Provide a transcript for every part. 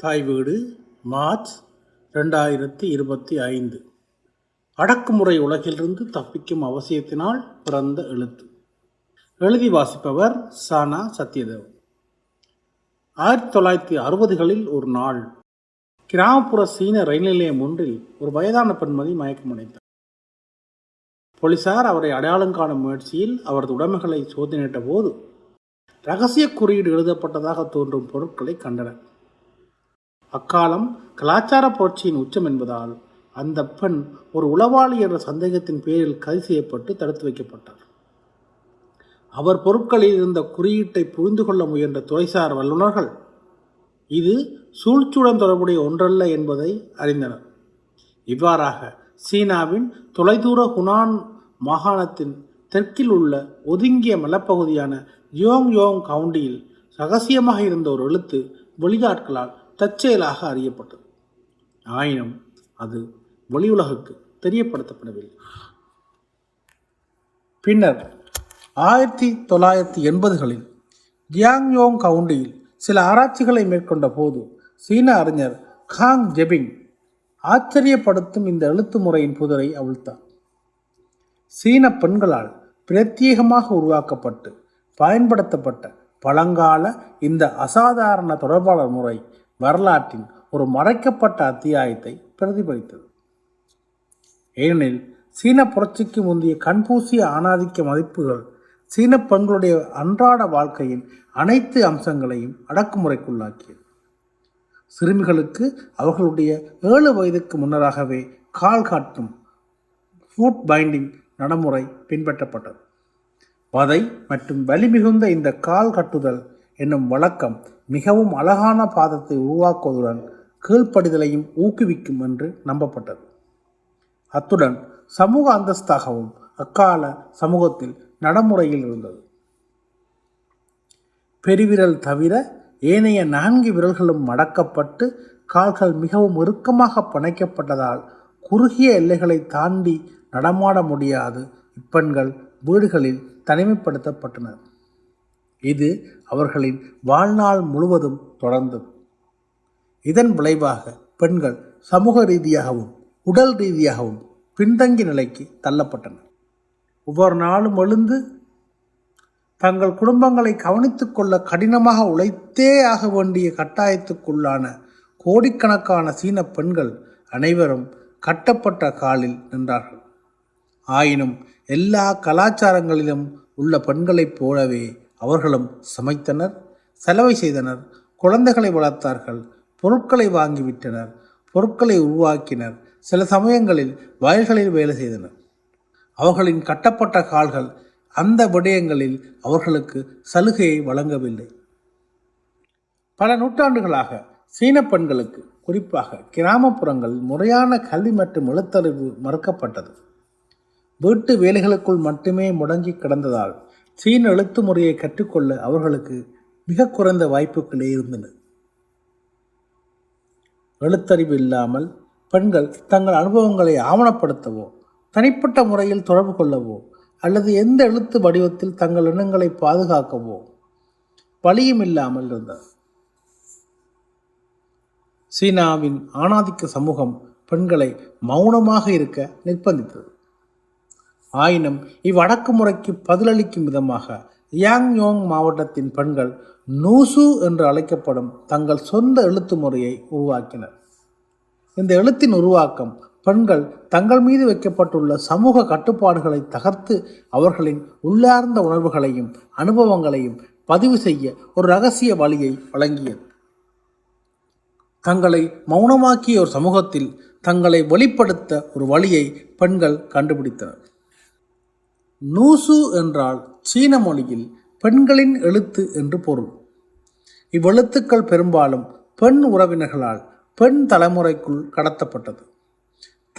தாய் வீடு மார்ச் ரெண்டாயிரத்தி இருபத்தி ஐந்து. அடக்குமுறை உலகிலிருந்து தப்பிக்கும் அவசியத்தினால் பிறந்த எழுத்து. எழுதி வாசிப்பவர் சானா சத்யதேவ் ஆயிரத்தி தொள்ளாயிரத்தி அறுபதுகளில் ஒரு நாள் கிராமப்புற சீன ரயில் நிலையம் ஒன்றில் ஒரு வயதான பெண்மதி மயக்கமடைந்தார் போலீசார் அவரை அடையாளம் காணும் முயற்சியில் அவரது உடைமைகளை சோதனையிட்ட போது ரகசிய குறியீடு எழுதப்பட்டதாக தோன்றும் பொருட்களை கண்டனர். அக்காலம் கலாச்சார புரட்சியின் உச்சம் என்பதால் அந்த பெண் ஒரு உளவாளி என்ற சந்தேகத்தின் பேரில் கைது செய்யப்பட்டு தடுத்து வைக்கப்பட்டார். அவர் பொருட்களில் இருந்த குறியீட்டை புரிந்து கொள்ள முயன்ற துறைசார் வல்லுநர்கள் இது சூழ்ச்சியுடன் தொடர்புடைய ஒன்றல்ல என்பதை அறிந்தனர். இவ்வாறாக சீனாவின் தொலைதூர ஹுனான் மாகாணத்தின் தெற்கில் உள்ள ஒதுங்கிய மலப்பகுதியான யோங் யோங் கவுண்டியில் ரகசியமாக இருந்த ஒரு எழுத்து வெளியாட்களால் தற்செயலாக அறியப்பட்டது. ஆயினும் அது வெளியுலகுக்கு தெரியப்படுத்தப்படவில்லை. பின்னர் ஆயிரத்தி தொள்ளாயிரத்தி எண்பதுகளில் கியாங்யோங் கவுண்டியில் சில ஆராய்ச்சிகளை மேற்கொண்ட போது சீன அறிஞர் காங் ஜெபிங் ஆச்சரியப்படுத்தும் இந்த எழுத்து முறையின் புதரை அவிழ்த்தார். சீன பெண்களால் பிரத்யேகமாக உருவாக்கப்பட்டு பயன்படுத்தப்பட்ட பழங்கால இந்த அசாதாரண தொடர்பாளர் முறை வரலாற்றின் ஒரு மறைக்கப்பட்ட அத்தியாயத்தை பிரதிபலித்தது. ஏனெனில் சீன புரட்சிக்கு முந்தைய கண்பூசிய ஆணாதிக்க மதிப்புகள் சீன பெண்களுடைய அன்றாட வாழ்க்கையின் அனைத்து அம்சங்களையும் அடக்குமுறைக்குள்ளாக்கியது. சிறுமிகளுக்கு அவர்களுடைய ஏழு வயதுக்கு முன்னராகவே கால் காட்டும் ஃபுட் பைண்டிங் நடைமுறை பின்பற்றப்பட்டது. வதை மற்றும் வலி மிகுந்த இந்த கால் கட்டுதல் என்னும் வழக்கம் மிகவும் அழகான பாதத்தை உருவாக்குவதுடன் கீழ்ப்படிதலையும் ஊக்குவிக்கும் என்று நம்பப்பட்டது. அத்துடன் சமூக அந்தஸ்தாகவும் அக்கால சமூகத்தில் நடைமுறையில் இருந்தது. பெருவிரல் தவிர ஏனைய நான்கு விரல்களும் மடக்கப்பட்டு கால்கள் மிகவும் இறுக்கமாக பிணைக்கப்பட்டதால் குறுகிய எல்லைகளை தாண்டி நடமாட முடியாது இப்பெண்கள் வீடுகளில் தனிமைப்படுத்தப்பட்டனர். இது அவர்களின் வாழ்நாள் முழுவதும் தொடர்ந்தது. இதன் விளைவாக பெண்கள் சமூக ரீதியாகவும் உடல் ரீதியாகவும் பின்தங்கிய நிலைக்கு தள்ளப்பட்டனர். ஒவ்வொரு நாளும் எழுந்து தங்கள் குடும்பங்களை கவனித்துக் கொள்ள கடினமாக உழைத்தே ஆக வேண்டிய கட்டாயத்துக்குள்ளான கோடிக்கணக்கான சீன பெண்கள் அனைவரும் கட்டப்பட்ட காலில் நின்றார்கள். ஆயினும் எல்லா கலாச்சாரங்களிலும் உள்ள பெண்களைப் போலவே அவர்களும் சமைத்தனர் செலவை செய்தனர் குழந்தைகளை வளர்த்தார்கள் பொருட்களை வாங்கிவிட்டனர் பொருட்களை உருவாக்கினர் சில சமயங்களில் வயல்களில் வேலை செய்தனர். அவர்களின் கட்டப்பட்ட கால்கள் அந்த விடயங்களில் அவர்களுக்கு சலுகையை வழங்கவில்லை. பல நூற்றாண்டுகளாக சீன பெண்களுக்கு குறிப்பாக கிராமப்புறங்களில் முறையான கல்வி மற்றும் எழுத்தறிவு மறுக்கப்பட்டது. வீட்டு வேலைகளுக்குள் மட்டுமே முடங்கி கிடந்ததால் சீன எழுத்து முறையை கற்றுக்கொள்ள அவர்களுக்கு மிக குறைந்த வாய்ப்புகளே இருந்தன. எழுத்தறிவு இல்லாமல் பெண்கள் தங்கள் அனுபவங்களை ஆவணப்படுத்தவோ தனிப்பட்ட முறையில் தொடர்பு கொள்ளவோ அல்லது எந்த எழுத்து வடிவத்தில் தங்கள் எண்ணங்களை பாதுகாக்கவோ வழியும் இல்லாமல் இருந்தது சீனாவின் ஆணாதிக்க சமூகம் பெண்களை மௌனமாக இருக்க நிர்பந்தித்தது. ஆயினும் இவ்வடக்குமுறைக்கு பதிலளிக்கும் விதமாக யாங்யோங் மாவட்டத்தின் பெண்கள் நூசு என்று அழைக்கப்படும் தங்கள் சொந்த எழுத்து முறையை உருவாக்கினர். இந்த எழுத்தின் உருவாக்கம் பெண்கள் தங்கள் மீது வைக்கப்பட்டுள்ள சமூக கட்டுப்பாடுகளை தகர்த்து அவர்களின் உள்ளார்ந்த உணர்வுகளையும் அனுபவங்களையும் பதிவு செய்ய ஒரு ரகசிய வழியை வழங்கியது. தங்களை மௌனமாக்கிய ஒரு சமூகத்தில் தங்களை வெளிப்படுத்த ஒரு வழியை பெண்கள் கண்டுபிடித்தனர். நூசு என்றால் சீன மொழியில் பெண்களின் எழுத்து என்று பொருள். இவ்வெழுத்துக்கள் பெரும்பாலும் பெண் உறவினர்களால் பெண் தலைமுறைக்குள் கடத்தப்பட்டது.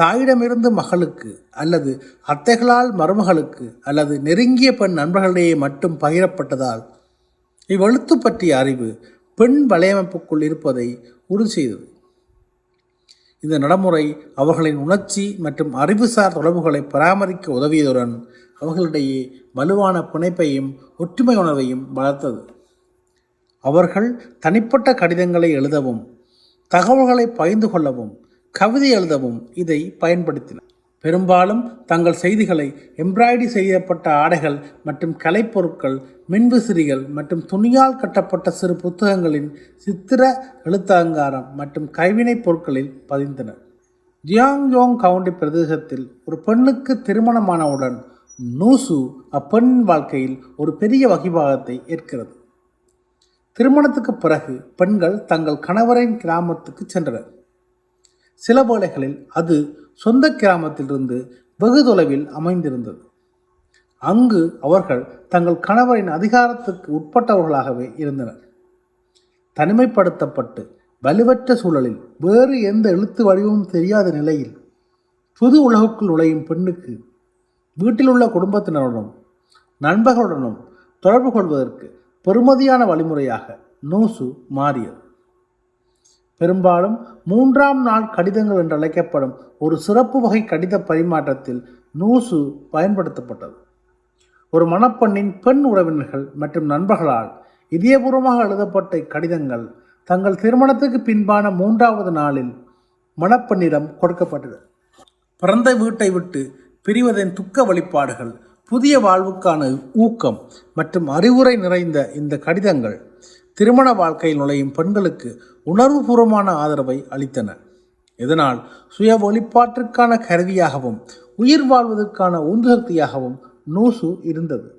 தாயிடமிருந்து மகளுக்கு அல்லது அத்தைகளால் மருமகளுக்கு அல்லது நெருங்கிய பெண் நண்பர்களிடையே மட்டும் பகிரப்பட்டதால் இவ்வெழுத்து பற்றிய அறிவு பெண் வலையமைப்புக்குள் இருப்பதை உறுதி செய்தது. இந்த நடைமுறை அவர்களின் உணர்ச்சி மற்றும் அறிவுசார் தொடர்புகளை பராமரிக்க உதவியதுடன் அவர்களிடையே வலுவான பிணைப்பையும் ஒற்றுமை உணர்வையும் வளர்த்தது. அவர்கள் தனிப்பட்ட கடிதங்களை எழுதவும் தகவல்களை பகிர்ந்து கொள்ளவும் கவிதை எழுதவும் இதை பயன்படுத்தினர் பெரும்பாலும் தங்கள் செய்திகளை எம்ப்ராய்டரி செய்யப்பட்ட ஆடைகள் மற்றும் கலைப்பொருட்கள் மின்விசிறிகள் மற்றும் துணியால் கட்டப்பட்ட சிறு புத்தகங்களின் சித்திர எழுத்தலங்காரம் மற்றும் கைவினைப் பொருட்களில் பதிந்தனர் ஜியாங்யோங் கவுண்டி பிரதேசத்தில் ஒரு பெண்ணுக்கு திருமணமானவுடன் நூசு அப்பெண்ணின் வாழ்க்கையில் ஒரு பெரிய வகிபாகத்தை ஏற்கிறது. திருமணத்துக்கு பிறகு பெண்கள் தங்கள் கணவரின் கிராமத்துக்கு சென்றனர். சில வேளைகளில் அது சொந்த கிராமத்திலிருந்து வெகு தொலைவில் அமைந்திருந்தது. அங்கு அவர்கள் தங்கள் கணவரின் அதிகாரத்துக்கு உட்பட்டவர்களாகவே இருந்தனர். தனிமைப்படுத்தப்பட்டு வலுவற்ற சூழலில் வேறு எந்த எழுத்து வடிவமும் தெரியாத நிலையில் புது உலகுக்குள் நுழையும் பெண்ணுக்கு வீட்டில் உள்ள குடும்பத்தினருடனும் நண்பர்களுடனும் தொடர்பு கொள்வதற்கு பெறுமதியான வழிமுறையாக நூசு மாறியது. பெரும்பாலும் மூன்றாம் நாள் கடிதங்கள் என்று அழைக்கப்படும் ஒரு சிறப்பு வகை கடித பரிமாற்றத்தில் நூசு பயன்படுத்தப்பட்டது. ஒரு மணப்பெண்ணின் பெண் உறவினர்கள் மற்றும் நண்பர்களால் இதயபூர்வமாக எழுதப்பட்ட கடிதங்கள் தங்கள் திருமணத்துக்கு பின்பான மூன்றாவது நாளில் மணப்பெண்ணிடம் கொடுக்கப்பட்டது. பிறந்த வீட்டை விட்டு பிரிவதன் துக்க வழிபாடுகள் புதிய வாழ்வுக்கான ஊக்கம் மற்றும் அறிவுரை நிறைந்த இந்த கடிதங்கள் திருமண வாழ்க்கையில் நுழையும் பெண்களுக்கு உணர்வுபூர்வமான ஆதரவை அளித்தன. இதனால் சுய வெளிப்பாட்டிற்கான கருவியாகவும் உயிர் வாழ்வதற்கான உந்துசக்தியாகவும் நூசு இருந்தது.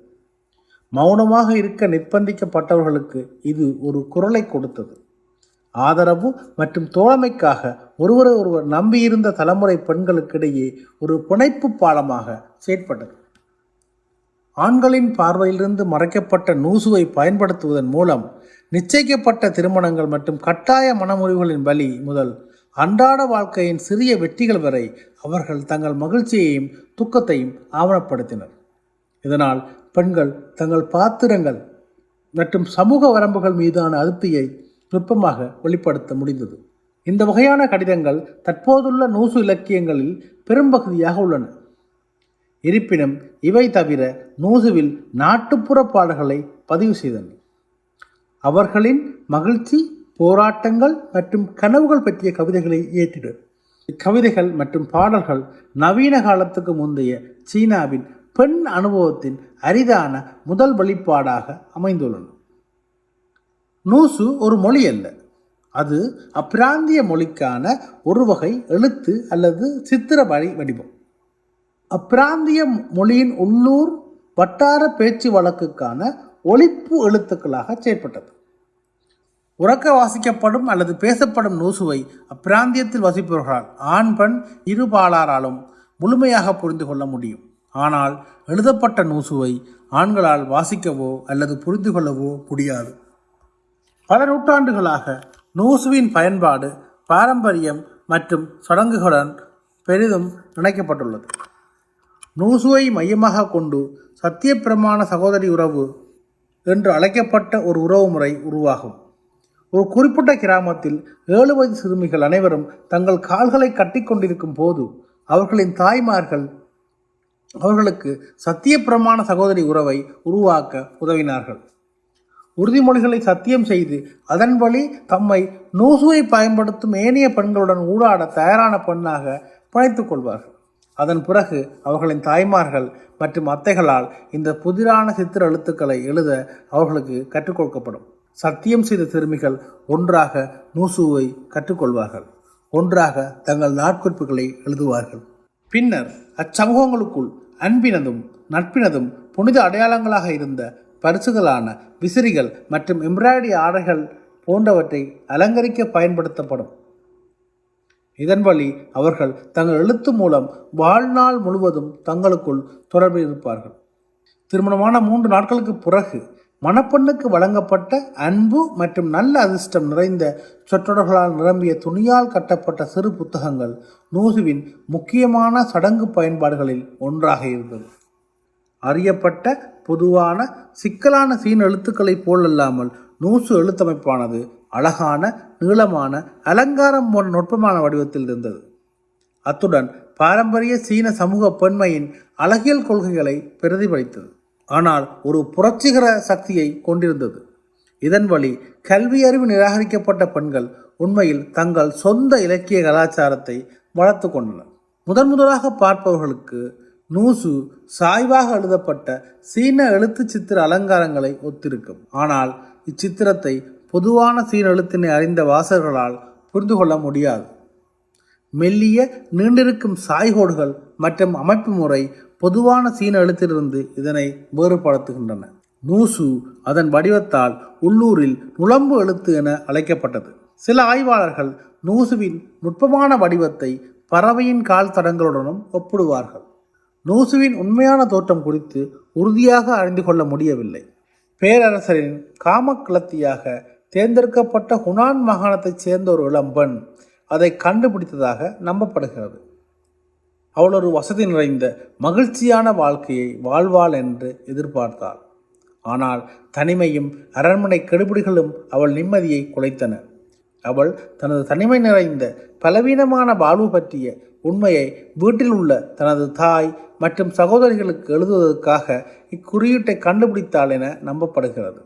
மௌனமாக இருக்க நிர்பந்திக்கப்பட்டவர்களுக்கு இது ஒரு குரலை கொடுத்தது. ஆதரவு மற்றும் தோழமைக்காக ஒருவரை ஒருவர் நம்பியிருந்த தலைமுறை பெண்களுக்கிடையே ஒரு பிணைப்பு பாலமாக செயற்பட்டது. ஆண்களின் பார்வையிலிருந்து மறைக்கப்பட்ட நூசுவை பயன்படுத்துவதன் மூலம் நிச்சயிக்கப்பட்ட திருமணங்கள் மற்றும் கட்டாய மனமுறிவுகளின் பலி முதல் அன்றாட வாழ்க்கையின் சிறிய வெற்றிகள் வரை அவர்கள் தங்கள் மகிழ்ச்சியையும் துக்கத்தையும் ஆவணப்படுத்தினர். இதனால் பெண்கள் தங்கள் பாத்திரங்கள் மற்றும் சமூக வரம்புகள் மீதான அதிருப்தியை நுட்பமாக வெளிப்படுத்த முடிந்தது. இந்த வகையான கடிதங்கள் தற்போதுள்ள நூசு இலக்கியங்களில் பெரும்பகுதியாக உள்ளன. இருப்பினும் இவை தவிர நூசுவில் நாட்டுப்புற பாடல்களை பதிவு செய்தன. அவர்களின் மகிழ்ச்சி போராட்டங்கள் மற்றும் கனவுகள் பற்றிய கவிதைகளை இயற்றினர் இக்கவிதைகள் மற்றும் பாடல்கள் நவீன காலத்துக்கு முந்தைய சீனாவின் பெண் அனுபவத்தின் அரிதான முதல் வெளிப்பாடாக அமைந்துள்ளன. நூசு ஒரு மொழி அல்ல. அது அப்பிராந்திய மொழிக்கான ஒரு வகை எழுத்து அல்லது சித்திர வழி வடிவம். அப்பிராந்திய மொழியின் உள்ளூர் வட்டார பேச்சு வழக்குக்கான ஒழிப்பு எழுத்துக்களாக செயற்பட்டது. உறக்க வாசிக்கப்படும் அல்லது பேசப்படும் நூசுவை அப்பிராந்தியத்தில் வசிப்பவர்களால் ஆண் பெண் இருபாலாராலும் முழுமையாக புரிந்து கொள்ள முடியும். ஆனால் எழுதப்பட்ட நூசுவை ஆண்களால் வாசிக்கவோ அல்லது புரிந்து கொள்ளவோ முடியாது. பல நூற்றாண்டுகளாக நூசுவின் பயன்பாடு பாரம்பரியம் மற்றும் சடங்குகளுடன் பெரிதும் இணைக்கப்பட்டுள்ளது. நூசுவை மையமாக கொண்டு சத்தியப்பிரமாண சகோதரி உறவு என்று அழைக்கப்பட்ட ஒரு உறவு முறை உருவாகும். ஒரு குறிப்பிட்ட கிராமத்தில் ஏழு வயது சிறுமிகள் அனைவரும் தங்கள் கால்களை கட்டிக்கொண்டிருக்கும் போது அவர்களின் தாய்மார்கள் அவர்களுக்கு சத்தியப்பிரமாண சகோதரி உறவை உருவாக்க உதவினார்கள். உறுதிமொழிகளை சத்தியம் செய்து அதன் வழி தம்மை நூசுவை பயன்படுத்தும் ஏனைய பெண்களுடன் ஊடாட தயாரான பெண்ணாக பிணைத்துக் கொள்வார்கள். அதன் பிறகு அவர்களின் தாய்மார்கள் மற்றும் அத்தைகளால் இந்த புதிரான சித்திர எழுத்துக்களை எழுத அவர்களுக்கு கற்றுக் கொடுக்கப்படும். சத்தியம் செய்த சிறுமிகள் ஒன்றாக நூசுவை கற்றுக்கொள்வார்கள் ஒன்றாக தங்கள் நாட்குறிப்புகளை எழுதுவார்கள். பின்னர் அச்சமூகங்களுக்குள் அன்பினதும் நட்பினதும் புனித அடையாளங்களாக இருந்த பரிசுகளான விசிறிகள் மற்றும் எம்ப்ராய்டரி ஆடைகள் போன்றவற்றை அலங்கரிக்க பயன்படுத்தப்படும். இதன் வழி அவர்கள் தங்கள் எழுத்து மூலம் வாழ்நாள் முழுவதும் தங்களுக்குள் தொடர்பில் இருப்பார்கள். திருமணமான மூன்று நாட்களுக்கு பிறகு மணப்பெண்ணுக்கு வழங்கப்பட்ட அன்பு மற்றும் நல்ல அதிர்ஷ்டம் நிறைந்த சொற்றொடர்களால் நிரம்பிய துணியால் கட்டப்பட்ட சிறு புத்தகங்கள் நூசுவின் முக்கியமான சடங்கு பயன்பாடுகளில் ஒன்றாக இருந்தது. அறியப்பட்ட பொதுவான சிக்கலான சீன எழுத்துக்களைப் போல் அல்லாமல் நூசு எழுத்தமைப்பானது அழகான நீளமான அலங்காரம் போன்ற நுட்பமான வடிவத்தில் இருந்தது. அத்துடன் பாரம்பரிய சீன சமூக பெண்மையின் அழகியல் கொள்கைகளை பிரதிபலித்தது. ஆனால் ஒரு புரட்சிகர சக்தியை கொண்டிருந்தது. இதன் வழி கல்வி அறிவு நிராகரிக்கப்பட்ட பெண்கள் உண்மையில் தங்கள் சொந்த இலக்கிய கலாச்சாரத்தை வளர்த்து கொண்டனர். முதன் முதலாக பார்ப்பவர்களுக்கு நூசு சாய்வாக எழுதப்பட்ட சீன எழுத்து சித்திர அலங்காரங்களை ஒத்திருக்கும். ஆனால் இச்சித்திரத்தை பொதுவான சீன எழுத்தினை அறிந்த வாசகர்களால் புரிந்து கொள்ள முடியாது. மெல்லிய நீண்டிருக்கும் சாய்கோடுகள் மற்றும் அமைப்பு முறை பொதுவான சீன எழுத்திலிருந்து இதனை வேறுபடுத்துகின்றன. நூசு அதன் வடிவத்தால் உள்ளூரில் நுழம்பு எழுத்து என அழைக்கப்பட்டது. சில ஆய்வாளர்கள் நூசுவின் நுட்பமான வடிவத்தை பறவையின் கால் தடங்களுடனும் ஒப்பிடுவார்கள். நூசுவின் உண்மையான தோற்றம் குறித்து உறுதியாக அறிந்து கொள்ள முடியவில்லை. பேரரசரின் காமக்கிளத்தியாக தேர்ந்தெடுக்கப்பட்ட ஹுனான் மாகாணத்தைச் சேர்ந்த ஒரு இளம்பெண் அதை கண்டுபிடித்ததாக நம்பப்படுகிறது. அவள் ஒரு வசதி நிறைந்த மகிழ்ச்சியான வாழ்க்கையை வாழ்வாள் என்று எதிர்பார்த்தாள். ஆனால் தனிமையும் அரண்மனை கெடுபிடிகளும் அவள் நிம்மதியை குலைத்தன. அவள் தனது தனிமை நிறைந்த பலவீனமான வாழ்வு பற்றிய உண்மையை வீட்டில் உள்ள தனது தாய் மற்றும் சகோதரிகளுக்கு எழுதுவதற்காக இக்குறியீட்டை கண்டுபிடித்தாள் என நம்பப்படுகிறது.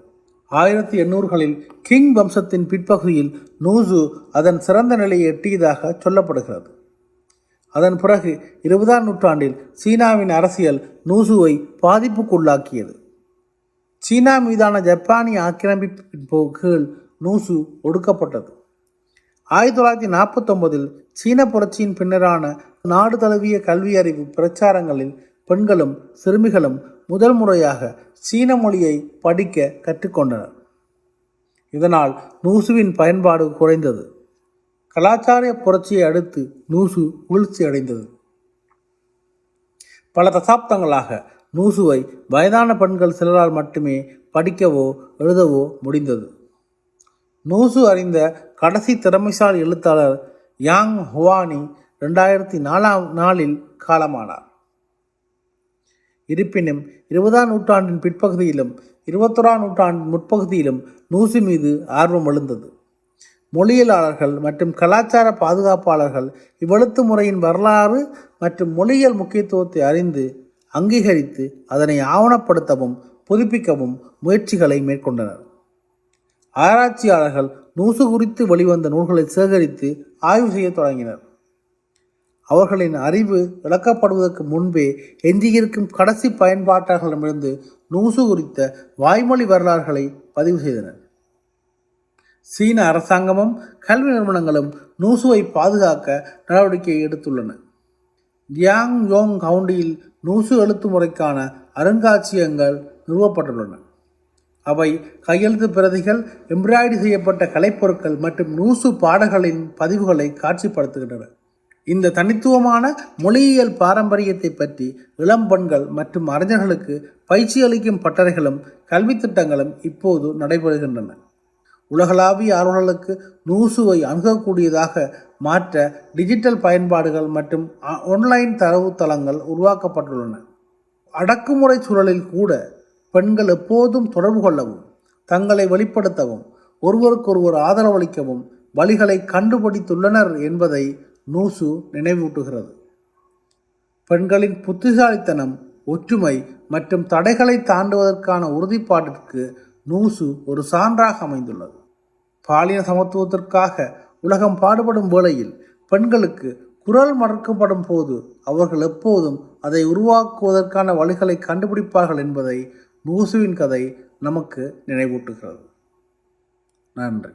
ஆயிரத்தி எண்ணூறுகளில் கிங் வம்சத்தின் பிற்பகுதியில் நூசு அதன் சிறந்த நிலையை எட்டியதாக சொல்லப்படுகிறது. அதன் பிறகு இருபதாம் நூற்றாண்டில் சீனாவின் அரசியல் நூசுவை பாதிப்புக்குள்ளாக்கியது. சீனா மீதான ஜப்பானிய ஆக்கிரமிப்பின் போக்குகள் நூசு ஒடுக்கப்பட்டது. ஆயிரத்தி தொள்ளாயிரத்தி நாற்பத்தொன்பதில் சீன புரட்சியின் பின்னரான நாடு தழுவிய கல்வி அறிவு பிரச்சாரங்களில் பெண்களும் சிறுமிகளும் முதல் முறையாக சீன மொழியை படிக்க கற்றுக்கொண்டனர். இதனால் நூசுவின் பயன்பாடு குறைந்தது. கலாச்சார புரட்சியை அடுத்து நூசு வீழ்ச்சி அடைந்தது. பல தசாப்தங்களாக நூசுவை வயதான பெண்கள் சிலரால் மட்டுமே படிக்கவோ எழுதவோ முடிந்தது. நூசு அறிந்த கடைசி திறமைசாலி எழுத்தாளர் யாங் ஹுவானி ரெண்டாயிரத்தி நாலாம் நாளில் காலமானார். இருப்பினும் இருபதாம் நூற்றாண்டின் பிற்பகுதியிலும் இருபத்தொராம் நூற்றாண்டின் முற்பகுதியிலும் நூசி மீது ஆர்வம் எழுந்தது. மொழியியலாளர்கள் மற்றும் கலாச்சார பாதுகாப்பாளர்கள் இவ்வெழுத்து முறையின் வரலாறு மற்றும் மொழியியல் முக்கியத்துவத்தை அறிந்து அங்கீகரித்து அதனை ஆவணப்படுத்தவும் புதுப்பிக்கவும் முயற்சிகளை மேற்கொண்டனர். ஆராய்ச்சியாளர்கள் நூசு குறித்து வெளிவந்த நூல்களை சேகரித்து ஆய்வு செய்யத் தொடங்கினர். அவர்களின் அறிவு இழக்கப்படுவதற்கு முன்பே எஞ்சியிருக்கும் கடைசி பயன்பாட்டாளர்களிடமிருந்து நூசு குறித்த வாய்மொழி வரலாறுகளை பதிவு செய்தனர். சீன அரசாங்கமும் கல்வி நிறுவனங்களும் நூசுவை பாதுகாக்க நடவடிக்கை எடுத்துள்ளன. ஜியாங் யோங் கவுண்டியில் நூசு எழுத்து முறைக்கான அருங்காட்சியகங்கள் நிறுவப்பட்டுள்ளன. அவை கையெழுத்து பிரதிகள் எம்ப்ராய்டு செய்யப்பட்ட கலைப்பொருட்கள் மற்றும் நூசு பாடல்களின் பதிவுகளை காட்சிப்படுத்துகின்றன. இந்த தனித்துவமான மொழியியல் பாரம்பரியத்தை பற்றி இளம் பெண்கள் மற்றும் அறிஞர்களுக்கு பயிற்சி அளிக்கும் பட்டறைகளும் கல்வி திட்டங்களும் இப்போது நடைபெறுகின்றன. உலகளாவிய ஆர்வலர்களுக்கு நூசுவை அணுகக்கூடியதாக மாற்ற டிஜிட்டல் பயன்பாடுகள் மற்றும் ஆன்லைன் தரவுத்தளங்கள் உருவாக்கப்பட்டுள்ளன. அடக்குமுறை சூழலில் கூட பெண்கள் எப்போதும் தொடர்பு கொள்ளவும் தங்களை வெளிப்படுத்தவும் ஒருவருக்கொருவர் ஆதரவளிக்கவும் வழிகளை கண்டுபிடித்துள்ளனர் என்பதை நூசு நினைவூட்டுகிறது. பெண்களின் புத்திசாலித்தனம் ஒற்றுமை மற்றும் தடைகளை தாண்டுவதற்கான உறுதிப்பாட்டிற்கு நூசு ஒரு சான்றாக அமைந்துள்ளது. பாலின சமத்துவத்திற்காக உலகம் பாடுபடும் வேளையில் பெண்களுக்கு குரல் மறுக்கப்படும் போது அவர்கள் எப்போதும் அதை உருவாக்குவதற்கான வழிகளை கண்டுபிடிப்பார்கள் என்பதை நூசுவின் கதை நமக்கு நினைவூட்டுகிறது. நன்றி.